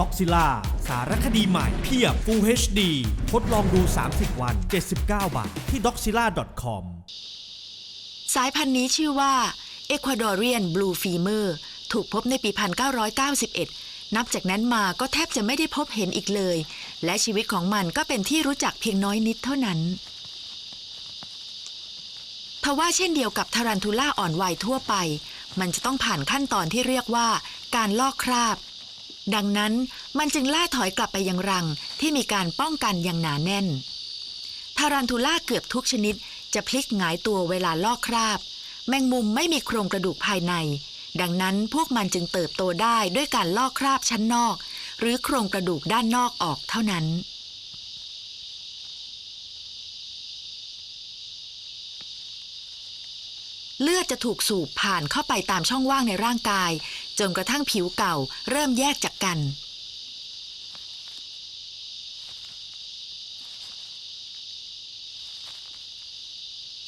ด็อกซิล่าสารคดีใหม่เพียบ Full HD ทดลองดู 30 วัน 79 บาท ที่ doxilla.com สายพันธุ์นี้ชื่อว่า Ecuadorian Blue Femur ถูกพบในปี 1991 นับจากนั้นมาก็แทบจะไม่ได้พบเห็นอีกเลย และชีวิตของมันก็เป็นที่รู้จักเพียงน้อยนิดเท่านั้นทว่าเช่นเดียวกับทารันทูล่าอ่อนวัยทั่วไป มันจะต้องผ่านขั้นตอนที่เรียกว่าการลอกคราบ ดังนั้นมันจึงล่าถอยกลับไปยังรังที่มีการป้องกันอย่างหนาแน่น ทารันทูล่าเกือบทุกชนิดจะพลิกหงายตัวเวลาลอกคราบ แมงมุมไม่มีโครงกระดูกภายใน ดังนั้นพวกมันจึงเติบโตได้ด้วยการลอกคราบชั้นนอก หรือโครงกระดูกด้านนอกออกเท่านั้นเลือดจะถูกสูบผ่านเข้าไปตามช่องว่างในร่างกาย จนกระทั่งผิวเก่าเริ่มแยกจากกัน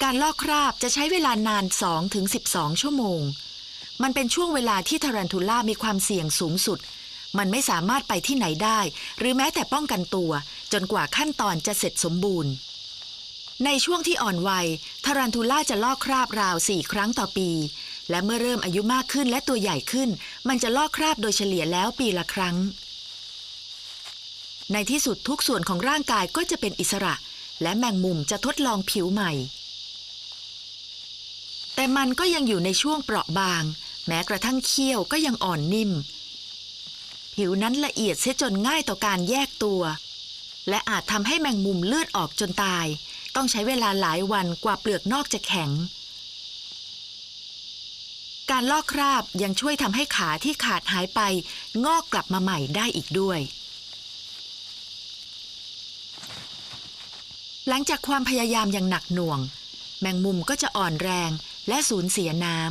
การลอกคราบจะใช้เวลานาน 2-12 ชั่วโมง มันเป็นช่วงเวลาที่ทารันทูล่ามีความเสี่ยงสูงสุด มันไม่สามารถไปที่ไหนได้ หรือแม้แต่ป้องกันตัว จนกว่าขั้นตอนจะเสร็จสมบูรณ์ในช่วงที่อ่อนวัยทารันทูล่าจะลอกคราบราว4ครั้งต่อปี และเมื่อเริ่มอายุมากขึ้นและตัวใหญ่ขึ้น มันจะลอกคราบโดยเฉลี่ยแล้วปีละครั้ง ในที่สุดทุกส่วนของร่างกายก็จะเป็นอิสระ และแมงมุมจะทดลองผิวใหม่ แต่มันก็ยังอยู่ในช่วงเปราะบาง แม้กระทั่งเขี้ยวก็ยังอ่อนนิ่ม ผิวนั้นละเอียดเสียจนง่ายต่อการแยกตัว และอาจทำให้แมงมุมเลือดออกจนตาย ต้องใช้เวลาหลายวันกว่าเปลือกนอกจะแข็ง การลอกคราบยังช่วยทำให้ขาที่ขาดหายไป งอกกลับมาใหม่ได้อีกด้วย หลังจากความพยายามอย่างหนักหน่วง แมงมุมก็จะอ่อนแรงและสูญเสียน้ำ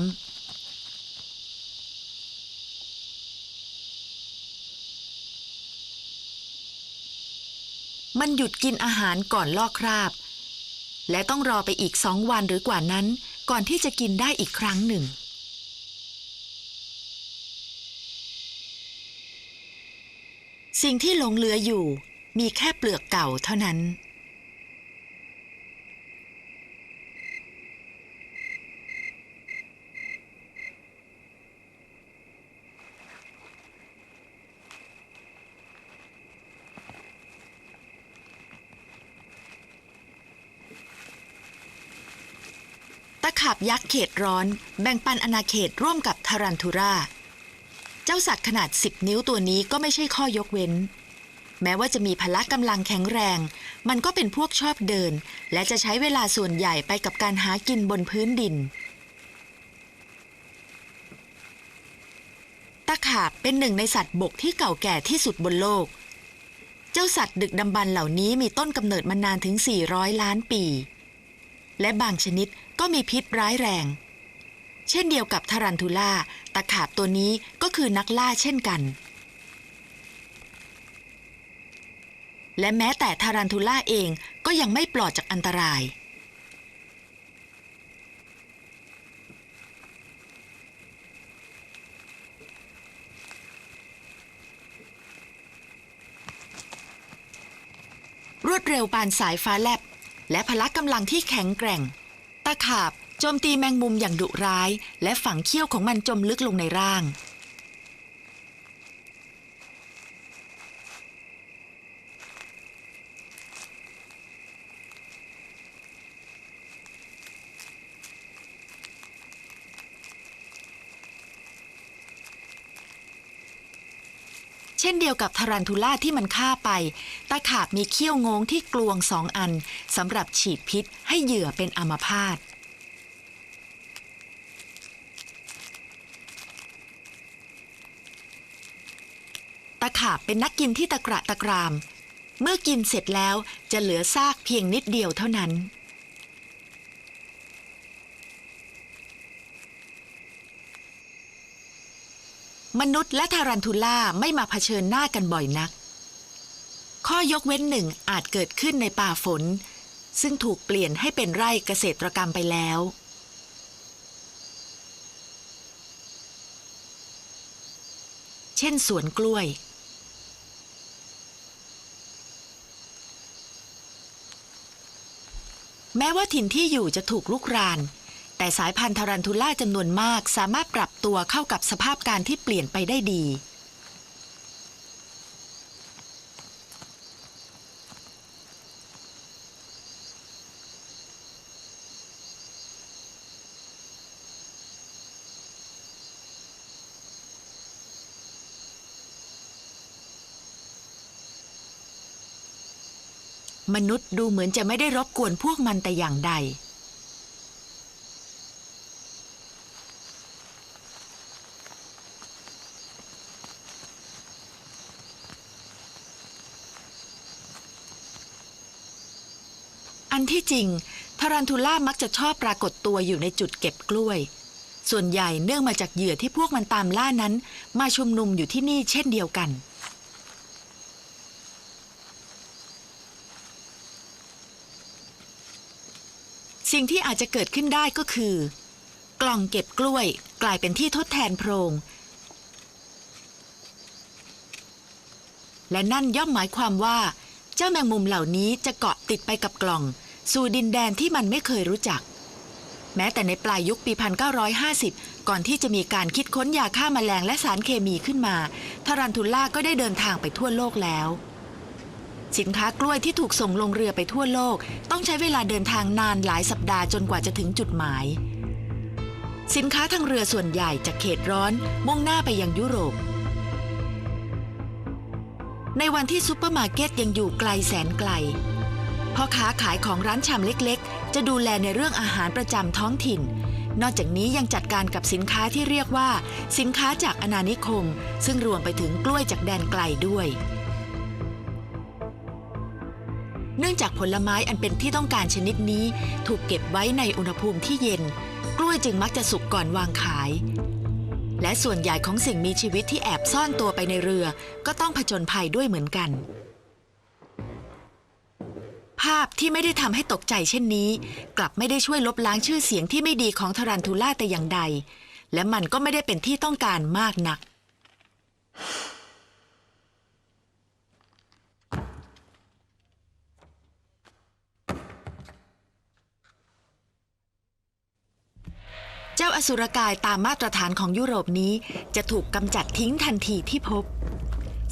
มันหยุดกินอาหารก่อนลอกคราบ และต้องรอไปอีกสองวันหรือกว่านั้น ก่อนที่จะกินได้อีกครั้งหนึ่ง สิ่งที่หลงเหลืออยู่มีแค่เปลือกเก่าเท่านั้น ตะขาบยักษ์เขตร้อนแบ่งปันอาณาเขตร่วมกับทารันทูรา เจ้าสัตว์ขนาด 10 นิ้วตัวนี้ก็ไม่ใช่ข้อยกเว้น แม้ว่าจะมีพละกำลังแข็งแรง มันก็เป็นพวกชอบเดิน และจะใช้เวลาส่วนใหญ่ไปกับการหากินบนพื้นดิน ตะขาบเป็นหนึ่งในสัตว์บกที่เก่าแก่ที่สุดบนโลก เจ้าสัตว์ดึกดำบรรเหล่านี้มีต้นกำเนิดมานานถึง 400 ล้านปี และบางชนิดก็มีพิษร้ายแรง เช่นเดียวกับทารันทูล่าตะขาบตัวนี้ก็คือนักล่าเช่นกัน และแม้แต่ทารันทูล่าเองก็ยังไม่ปลอดจากอันตราย รวดเร็วปานสายฟ้าแลบและพละกำลังที่แข็งแกร่ง ตะขาบ โจมตีแมงมุมอย่างดุร้าย และฝังเขี้ยวของมันจมลึกลงในร่าง เช่นเดียวกับทารันทูล่าที่มันฆ่าไป ตะขาบมีเขี้ยวงงที่กลวงสองอันสำหรับฉีดพิษให้เหยื่อเป็นอัมพาต ตะเป็นนักกินที่ตะกระตะกราม เมื่อกินเสร็จแล้วจะเหลือซากเพียงนิดเดียวเท่านั้น มนุษย์และทารันทูล่าไม่มาเผชิญหน้ากันบ่อยนัก ข้อยกเว้นหนึ่งอาจเกิดขึ้นในป่าฝน ซึ่งถูกเปลี่ยนให้เป็นไร่เกษตรกรรมไปแล้วเช่นสวนกล้วย แม้ว่าถิ่นที่อยู่จะถูกลุกราน แต่สายพันธุ์ทารันทูล่าจำนวนมากสามารถปรับตัวเข้ากับสภาพการที่เปลี่ยนไปได้ดี มนุษย์ดูเหมือนจะไม่ได้รบกวนพวกมันแต่อย่างใด อันที่จริงทารันทูล่ามักจะชอบปรากฏตัวอยู่ในจุดเก็บกล้วย ส่วนใหญ่เนื่องมาจากเหยื่อที่พวกมันตามล่านั้น มาชุมนุมอยู่ที่นี่เช่นเดียวกัน สิ่งที่อาจจะเกิดขึ้นได้ก็คือ กล่องเก็บกล้วยกลายเป็นที่ทดแทนโพรง และนั่นย่อมหมายความว่า เจ้าแมงมุมเหล่านี้จะเกาะติดไปกับกล่อง สู่ดินแดนที่มันไม่เคยรู้จัก แม้แต่ในปลายยุคปี 1950 ก่อนที่จะมีการคิดค้นยาฆ่ามาแมลงและสารเคมีขึ้นมาทารันทุลล่าก็ได้เดินทางไปทั่วโลกแล้ว สินค้ากล้วยที่ถูกส่งลงเรือไปทั่วโลก ต้องใช้เวลาเดินทางนานหลายสัปดาห์จนกว่าจะถึงจุดหมาย สินค้าทางเรือส่วนใหญ่จากเขตร้อน มุ่งหน้าไปยังยุโรป ในวันที่ซูเปอร์มาร์เก็ตยังอยู่ไกลแสนไกลพ่อค้าขายของร้านชำเล็กๆ จะดูแลในเรื่องอาหารประจำท้องถิ่น นอกจากนี้ยังจัดการกับสินค้าที่เรียกว่า สินค้าจากอาณานิคม ซึ่งรวมไปถึงกล้วยจากแดนไกลด้วย เนื่องจากผลไม้อันเป็นที่ต้องการชนิดนี้ ถูกเก็บไว้ในอุณหภูมิที่เย็น กล้วยจึงมักจะสุกก่อนวางขาย และส่วนใหญ่ของสิ่งมีชีวิตที่แอบซ่อนตัวไปในเรือ ก็ต้องผจญภัยด้วยเหมือนกัน ภาพที่ไม่ได้ทำให้ตกใจเช่นนี้ กลับไม่ได้ช่วยลบล้างชื่อเสียงที่ไม่ดีของทารันทูล่าแต่อย่างใด และมันก็ไม่ได้เป็นที่ต้องการมากนัก เจ้าอสุรกายตามมาตรฐานของยุโรปนี้ จะถูกกำจัดทิ้งทันทีที่พบ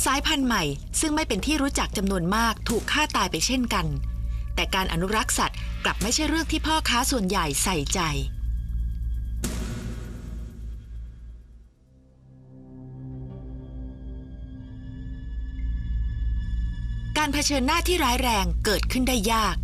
สายพันธุ์ใหม่ซึ่งไม่เป็นที่รู้จักจำนวนมากถูกฆ่าตายไปเช่นกัน แต่การอนุรักษ์สัตว์กลับไม่ใช่เรื่องที่พ่อค้าส่วนใหญ่ใส่ใจการเผชิญหน้าที่ร้ายแรงเกิดขึ้นได้ยาก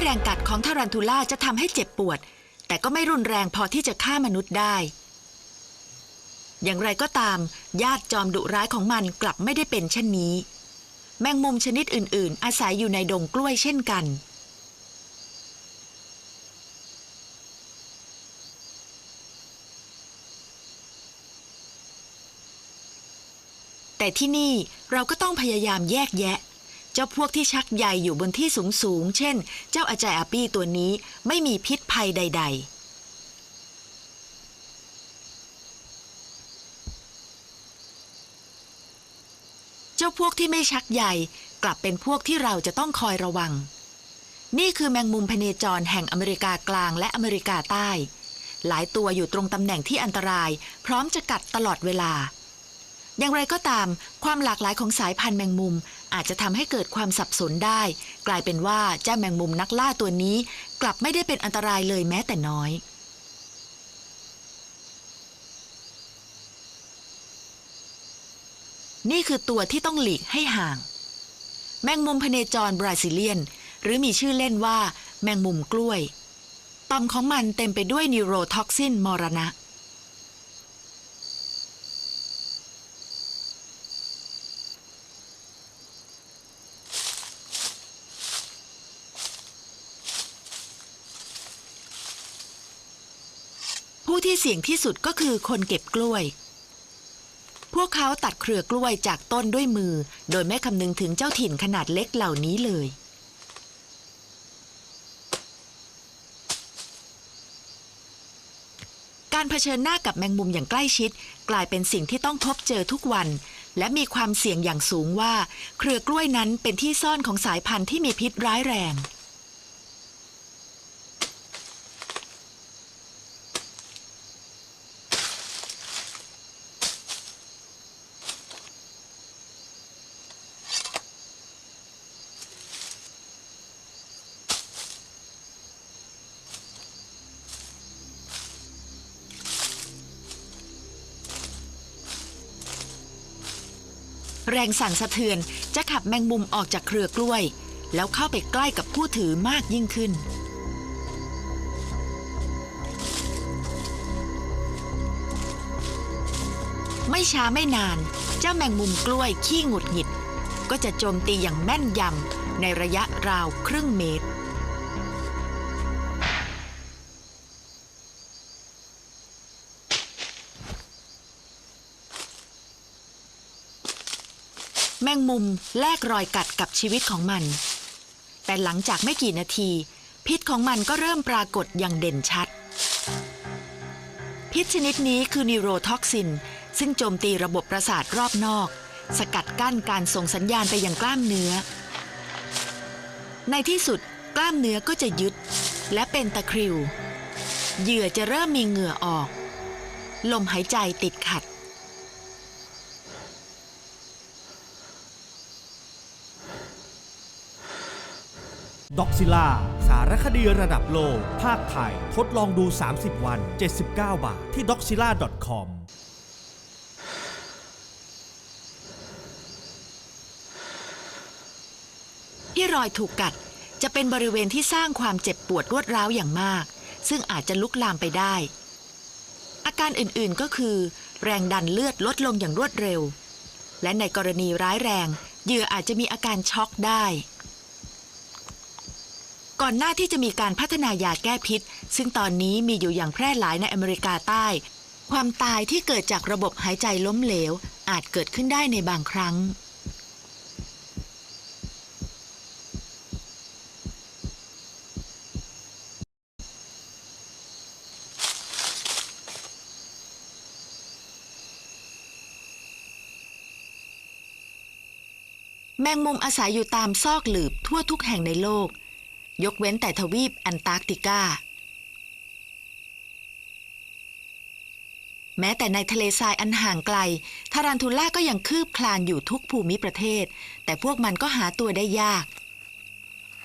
แม้ว่าแรงกัดของทารันทูล่าจะทำให้เจ็บปวด แต่ก็ไม่รุนแรงพอที่จะฆ่ามนุษย์ได้ อย่างไรก็ตาม ญาติจอมดุร้ายของมันกลับไม่ได้เป็นเช่นนี้ แมงมุมชนิดอื่น ๆ อาศัยอยู่ในดงกล้วยเช่นกันแต่ที่นี่เราก็ต้องพยายามแยกแยะ เจ้าพวกที่ชักใยอยู่บนที่สูงสูงเช่น เจ้าอาจายอาปี้ตัวนี้ไม่มีพิษภัยใดๆเจ้าพวกที่ไม่ชักใยกลับเป็นพวกที่เราจะต้องคอยระวัง นี่คือแมงมุมพเนจรแห่งอเมริกากลางและอเมริกาใต้ หลายตัวอยู่ตรงตำแหน่งที่อันตราย พร้อมจะกัดตลอดเวลา อย่างไรก็ตาม ความหลากหลายของสายพันธุ์แมงมุม อาจจะทำให้เกิดความสับสนได้ กลายเป็นว่าเจ้าแมงมุมนักล่าตัวนี้ กลับไม่ได้เป็นอันตรายเลยแม้แต่น้อยนี่คือตัวที่ต้องหลีกให้ห่าง แมงมุมพเนจรบราซิเลียน หรือมีชื่อเล่นว่า แมงมุมกล้วย ต่อมของมันเต็มไปด้วยนิวโรท็อกซินมรณะ เสี่ยงที่สุดก็คือคนเก็บกล้วย พวกเขาตัดเครือกล้วยจากต้นด้วยมือ โดยไม่คำนึงถึงเจ้าถิ่นขนาดเล็กเหล่านี้เลย การเผชิญหน้ากับแมงมุมอย่างใกล้ชิด กลายเป็นสิ่งที่ต้องพบเจอทุกวัน และมีความเสี่ยงอย่างสูงว่า เครือกล้วยนั้นเป็นที่ซ่อนของสายพันธุ์ที่มีพิษร้ายแรง แรงสั่นสะเทือนจะขับแมงมุมออกจากเครือกล้วย แล้วเข้าไปใกล้กับผู้ถือมากยิ่งขึ้น ไม่ช้าไม่นาน เจ้าแมงมุมกล้วยขี้หงุดหงิด ก็จะโจมตีอย่างแม่นยำในระยะราวครึ่งเมตร มุมแลกรอยกัดกับชีวิตของมัน แต่หลังจากไม่กี่นาที พิษของมันก็เริ่มปรากฏอย่างเด่นชัด พิษชนิดนี้คือนิโรท็อกซิน ซึ่งโจมตีระบบประสาทรอบนอก สกัดกั้นการส่งสัญญาณไปยังกล้ามเนื้อ ในที่สุดกล้ามเนื้อก็จะยึด และเป็นตะคริว เหยื่อจะเริ่มมีเหงื่อออก ลมหายใจติดขัด ด็อกซิล่า สารคดีระดับโลก ภาคไทย ทดลองดู 30 วัน 79 บาท ที่ doxilla.com ที่รอยถูกกัดจะเป็นบริเวณที่สร้างความเจ็บปวดรวดร้าวอย่างมาก ซึ่งอาจจะลุกลามไปได้ อาการอื่นๆก็คือ แรงดันเลือดลดลงอย่างรวดเร็ว และในกรณีร้ายแรงเหยื่ออาจจะมีอาการช็อกได้ ก่อนหน้าที่จะมีการพัฒนายาแก้พิษ ซึ่งตอนนี้มีอยู่อย่างแพร่หลายในอเมริกาใต้ ความตายที่เกิดจากระบบหายใจล้มเหลว อาจเกิดขึ้นได้ในบางครั้ง แมงมุมอาศัยอยู่ตามซอกหลืบทั่วทุกแห่งในโลก ยกเว้นแต่ทวีปแอนตาร์กติกา แม้แต่ในทะเลทรายอันห่างไกล ทารันทูล่าก็ยังคืบคลานอยู่ทุกภูมิประเทศ แต่พวกมันก็หาตัวได้ยาก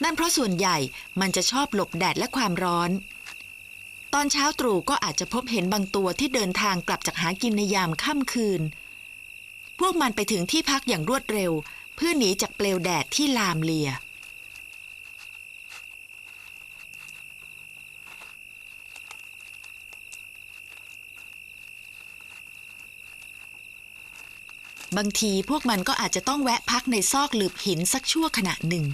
นั่นเพราะส่วนใหญ่มันจะชอบหลบแดดและความร้อน ตอนเช้าตรู่ก็อาจจะพบเห็นบางตัวที่เดินทางกลับจากหากินในยามค่ำคืน พวกมันไปถึงที่พักอย่างรวดเร็ว เพื่อหนีจากเปลวแดดที่ลามเลีย บางทีพวกมันก็อาจจะต้องแวะพักในซอกหลืบหินสักชั่วขณะหนึ่ง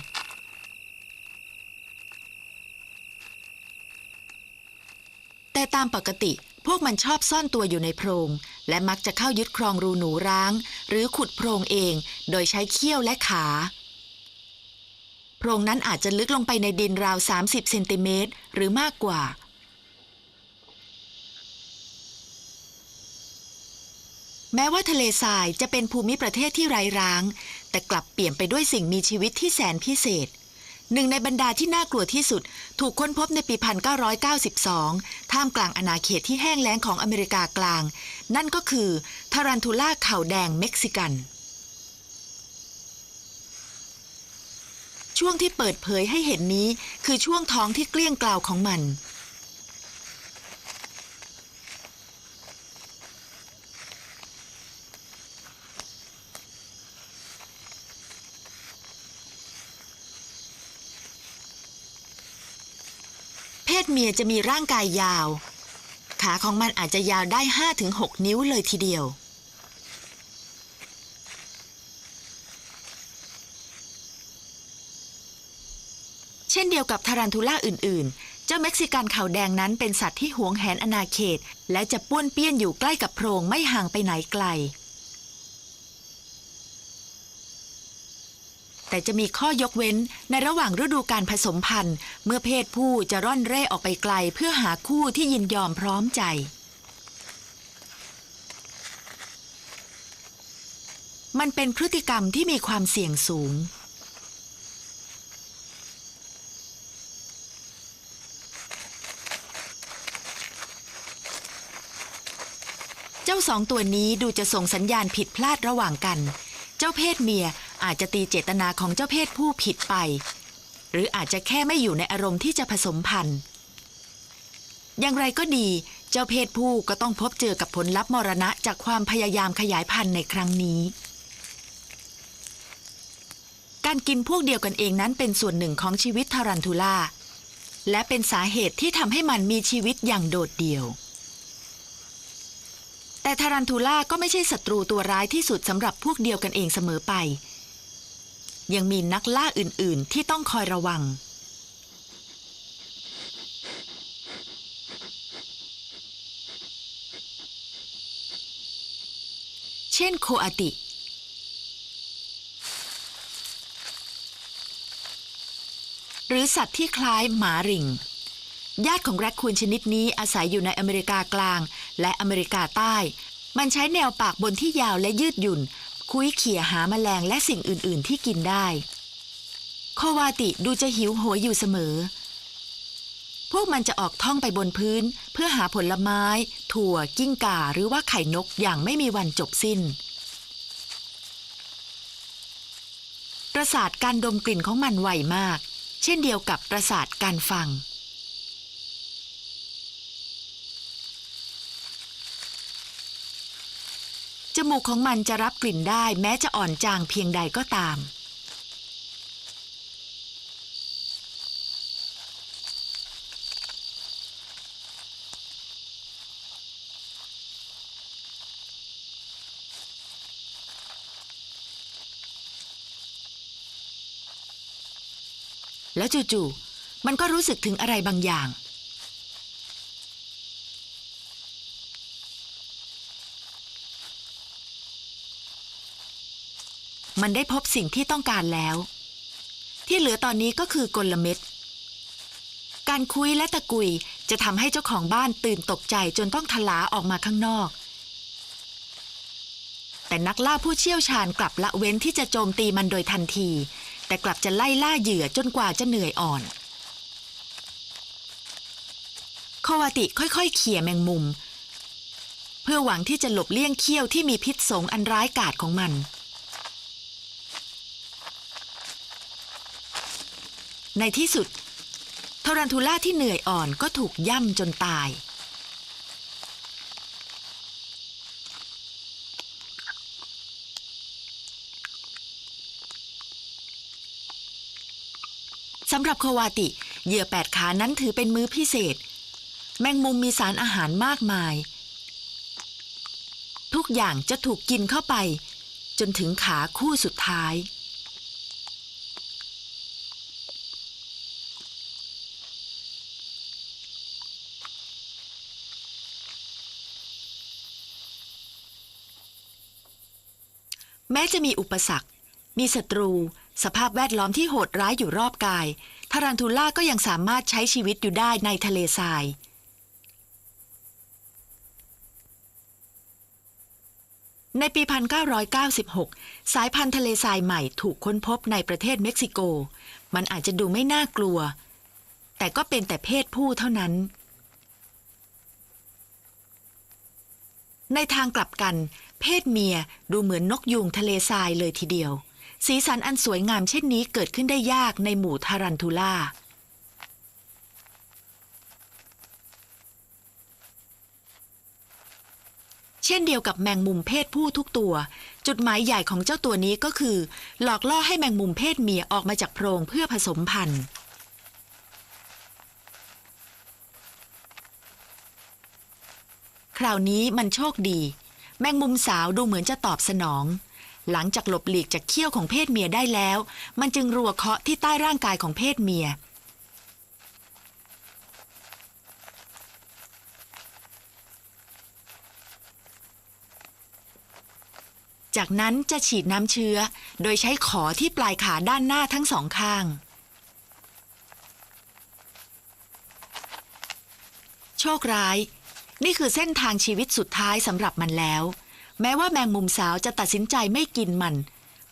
แต่ตามปกติพวกมันชอบซ่อนตัวอยู่ในโพรง และมักจะเข้ายึดครองรูหนูร้าง หรือขุดโพรงเอง โดยใช้เขี้ยวและขา โพรงนั้นอาจจะลึกลงไปในดินราว 30 เซนติเมตรหรือมากกว่า แม้ว่าทะเลทรายจะเป็นภูมิประเทศที่ไร้ร้าง แต่กลับเปลี่ยนไปด้วยสิ่งมีชีวิตที่แสนพิเศษ หนึ่งในบรรดาที่น่ากลัวที่สุด ถูกค้นพบในปี 1992 ท่ามกลางอาณาเขตที่แห้งแล้งของอเมริกากลาง นั่นก็คือทารันทูล่าเข่าแดงเม็กซิกัน ช่วงที่เปิดเผยให้เห็นนี้คือช่วงท้องที่เกลี้ยงกล่าวของมัน ศเมียจะมีร่างกายยาว ขาของมันอาจจะยาวได้ 5-6 นิ้วเลยทีเดียว เช่นเดียวกับทารันทูล่าอื่น ๆ เจ้าเม็กซิกันขาวแดงนั้นเป็นสัตว์ที่หวงแหนอาณาเขต และจะป้วนเปี้ยนอยู่ใกล้กับโพรงไม่ห่างไปไหนไกล แต่จะมีข้อยกเว้นในระหว่างฤดูการผสมพันธุ์ เมื่อเพศผู้จะร่อนเร่ออกไปไกลเพื่อหาคู่ที่ยินยอมพร้อมใจ มันเป็นพฤติกรรมที่มีความเสี่ยงสูง เจ้าสองตัวนี้ดูจะส่งสัญญาณผิดพลาดระหว่างกัน เจ้าเพศเมีย อาจจะตีเจตนาของเจ้าเพศผู้ผิดไป หรืออาจจะแค่ไม่อยู่ในอารมณ์ที่จะผสมพันธุ์ อย่างไรก็ดี เจ้าเพศผู้ก็ต้องพบเจอกับผลลัพธ์มรณะจากความพยายามขยายพันธุ์ในครั้งนี้ การกินพวกเดียวกันเองนั้นเป็นส่วนหนึ่งของชีวิตทารันทูล่าและเป็นสาเหตุที่ทำให้มันมีชีวิตอย่างโดดเดี่ยว แต่ทารันทูล่าก็ไม่ใช่ศัตรูตัวร้ายที่สุดสำหรับพวกเดียวกันเองเสมอไป ยังมีนักล่าอื่นๆ ที่ต้องคอยระวัง เช่นโคอาติ หรือสัตว์ที่คล้ายหมาริง ญาติของแรคคูนชนิดนี้อาศัยอยู่ในอเมริกากลางและอเมริกาใต้ มันใช้แนวปากบนที่ยาวและยืดหยุ่น คุยเขี่ยหาแมลงและสิ่งอื่นๆที่กินได้โควาติดูจะหิวโหยอยู่เสมอ พวกมันจะออกท่องไปบนพื้น เพื่อหาผลไม้ ถั่วกิ้งก่าหรือว่าไข่นกอย่างไม่มีวันจบสิ้น ประสาทการดมกลิ่นของมันไวมาก เช่นเดียวกับประสาทการฟัง จมูกของมันจะรับกลิ่นได้แม้จะอ่อนจางเพียงใดก็ตาม แล้วจู่ๆมันก็รู้สึกถึงอะไรบางอย่าง มันได้พบสิ่งที่ต้องการแล้ว ที่เหลือตอนนี้ก็คือกลเม็ด การคุยและตะกุยจะทำให้เจ้าของบ้านตื่นตกใจจนต้องทลาออกมาข้างนอก แต่นักล่าผู้เชี่ยวชาญกลับละเว้นที่จะโจมตีมันโดยทันที แต่กลับจะไล่ล่าเหยื่อจนกว่าจะเหนื่อยอ่อนโควาติค่อยๆ เขี่ยแมงมุม เพื่อหวังที่จะหลบเลี่ยงเขี้ยวที่มีพิษสงอันร้ายกาจของมัน ในที่สุดทารันทูล่าที่เหนื่อยอ่อนก็ถูกย่ำจนตาย สำหรับโควาติ เหยื่อแปดขานั้นถือเป็นมื้อพิเศษ แมงมุมมีสารอาหารมากมาย ทุกอย่างจะถูกกินเข้าไป จนถึงขาคู่สุดท้าย แม้จะมีอุปสรรค มีศัตรู สภาพแวดล้อมที่โหดร้ายอยู่รอบกายทารันทูล่าก็ยังสามารถใช้ชีวิตอยู่ได้ในทะเลทราย ในปี 1996 สายพันธุ์ทะเลทรายใหม่ถูกค้นพบในประเทศเม็กซิโก มันอาจจะดูไม่น่ากลัว แต่ก็เป็นแต่เพศผู้เท่านั้น ในทางกลับกัน เพศเมียดูเหมือนนกยูงทะเลทรายเลยทีเดียว สีสันอันสวยงามเช่นนี้เกิดขึ้นได้ยากในหมู่ทารันทูล่าเช่นเดียวกับแมงมุมเพศผู้ทุกตัว จุดหมายใหญ่ของเจ้าตัวนี้ก็คือ หลอกล่อให้แมงมุมเพศเมียออกมาจากโพรงเพื่อผสมพันธุ์ คราวนี้มันโชคดี แมงมุมสาวดูเหมือนจะตอบสนอง หลังจากหลบหลีกจากเขี้ยวของเพศเมียได้แล้ว มันจึงรัวเคาะที่ใต้ร่างกายของเพศเมีย จากนั้นจะฉีดน้ำเชื้อ โดยใช้ขอที่ปลายขาด้านหน้าทั้งสองข้างโชคร้าย นี่คือเส้นทางชีวิตสุดท้ายสำหรับมันแล้ว แม้ว่าแมงมุมสาวจะตัดสินใจไม่กินมัน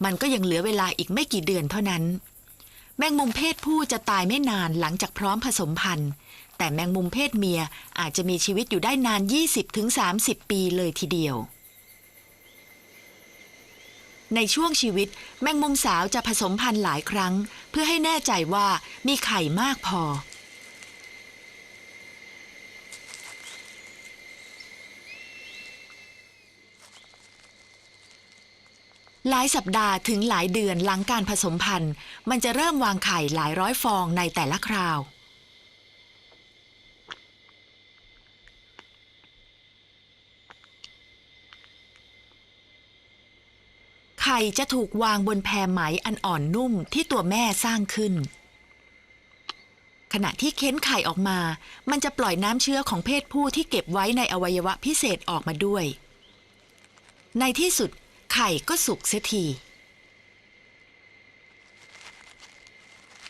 มันก็ยังเหลือเวลาอีกไม่กี่เดือนเท่านั้น แมงมุมเพศผู้จะตายไม่นานหลังจากพร้อมผสมพันธุ์ แต่แมงมุมเพศเมียอาจจะมีชีวิตอยู่ได้นาน 20-30 ปีเลยทีเดียว ในช่วงชีวิต แมงมุมสาวจะผสมพันธุ์หลายครั้ง เพื่อให้แน่ใจว่ามีไข่มากพอ หลายสัปดาห์ถึงหลายเดือนหลังการผสมพันธุ์ มันจะเริ่มวางไข่หลายร้อยฟองในแต่ละคราว ไข่จะถูกวางบนแพรไหมอันอ่อนนุ่มที่ตัวแม่สร้างขึ้น ขณะที่เค้นไข่ออกมา มันจะปล่อยน้ำเชื้อของเพศผู้ที่เก็บไว้ในอวัยวะพิเศษออกมาด้วยในที่สุด ไข่ก็สุกเสียที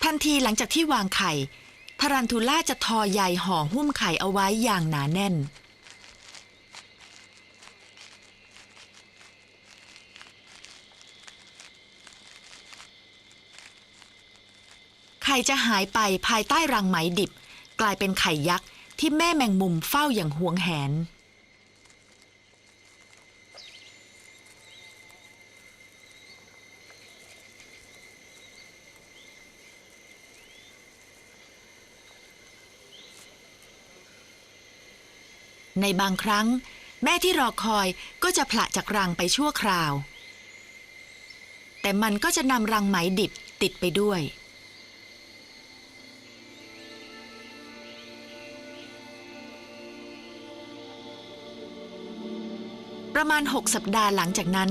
ทันทีหลังจากที่วางไข่ทารันทูล่าจะทอใยห่อหุ้มไข่เอาไว้อย่างหนาแน่น ไข่จะหายไปภายใต้รังไหมดิบ กลายเป็นไข่ยักษ์ที่แม่แมงมุมเฝ้าอย่างหวงแหน ในบางครั้ง แม่ที่รอคอยก็จะผละจากรังไปชั่วคราว แต่มันก็จะนำรังไหมดิบติดไปด้วย ประมาณ 6 สัปดาห์หลังจากนั้น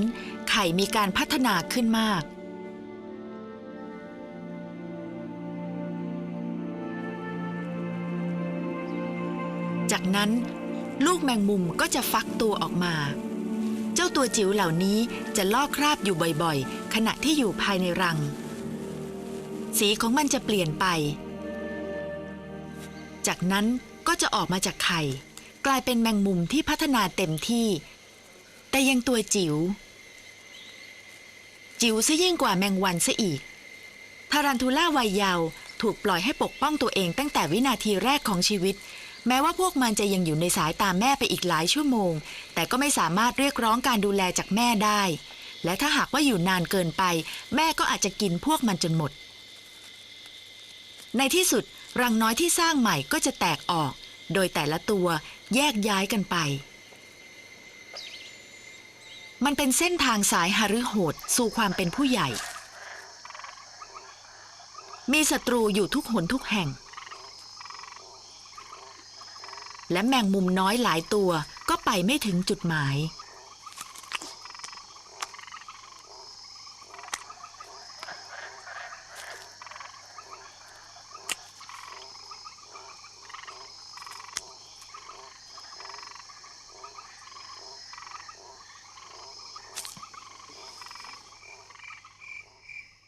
ไข่มีการพัฒนาขึ้นมากจากนั้น ลูกแมงมุมก็จะฟักตัวออกมา เจ้าตัวจิ๋วเหล่านี้จะลอกคราบอยู่บ่อยๆ ขณะที่อยู่ภายในรัง สีของมันจะเปลี่ยนไป จากนั้นก็จะออกมาจากไข่ กลายเป็นแมงมุมที่พัฒนาเต็มที่ แต่ยังตัวจิ๋วจิ๋วซะยิ่งกว่าแมงวันซะอีก ทารันทูล่าวัยยาวถูกปล่อยให้ปกป้องตัวเองตั้งแต่วินาทีแรกของชีวิต แม้ว่าพวกมันจะยังอยู่ในสายตาแม่ไปอีกหลายชั่วโมง แต่ก็ไม่สามารถเรียกร้องการดูแลจากแม่ได้ และถ้าหากว่าอยู่นานเกินไป แม่ก็อาจจะกินพวกมันจนหมด ในที่สุดรังน้อยที่สร้างใหม่ก็จะแตกออก โดยแต่ละตัวแยกย้ายกันไป มันเป็นเส้นทางสายหฤโหดสู่ความเป็นผู้ใหญ่ มีศัตรูอยู่ทุกหนทุกแห่ง และแมงมุมน้อยหลายตัวก็ไปไม่ถึงจุดหมาย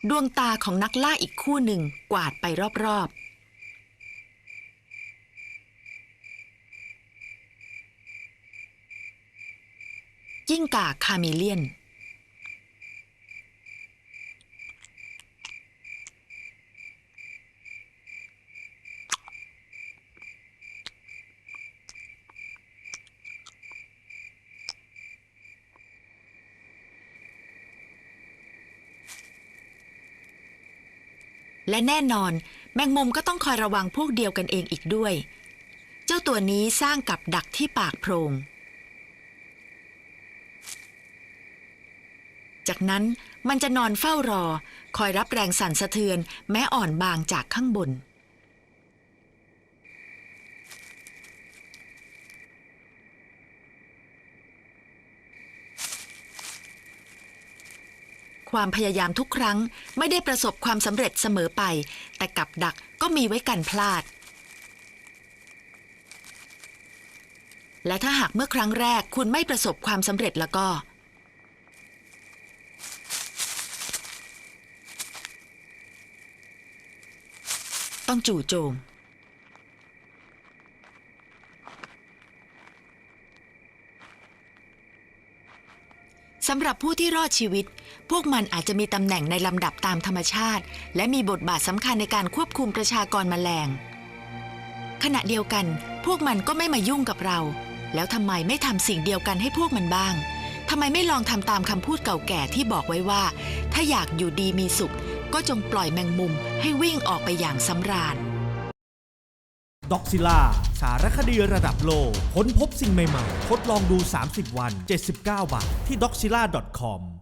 ดวงตาของนักล่าอีกคู่หนึ่งกวาดไปรอบๆ กาคาเมเลียน และแน่นอน แมงมุมก็ต้องคอยระวังพวกเดียวกันเองอีกด้วย เจ้าตัวนี้สร้างกับดักที่ปากโพรง จากนั้นมันจะนอนเฝ้ารอ คอยรับแรงสั่นสะเทือน แม้อ่อนบางจากข้างบน ความพยายามทุกครั้งไม่ได้ประสบความสำเร็จเสมอไป แต่กับดักก็มีไว้กันพลาด และถ้าหากเมื่อครั้งแรกคุณไม่ประสบความสำเร็จแล้วก็ ต้องจู่โจม สำหรับผู้ที่รอดชีวิต พวกมันอาจจะมีตำแหน่งในลำดับตามธรรมชาติ และมีบทบาทสำคัญในการควบคุมประชากรแมลง ขณะเดียวกัน พวกมันก็ไม่มายุ่งกับเรา แล้วทำไมไม่ทำสิ่งเดียวกันให้พวกมันบ้างทำไมไม่ลองทำตามคำพูดเก่าแก่ที่บอกไว้ว่า ถ้าอยากอยู่ดีมีสุข ก็จงปล่อยแมงมุมให้วิ่งออกไปอย่างสำราญด็อกซิล่าสารคดีระดับโลกค้นพบสิ่งใหม่ๆ ทดลองดู 30 วัน 79 บาท ที่ doxila.com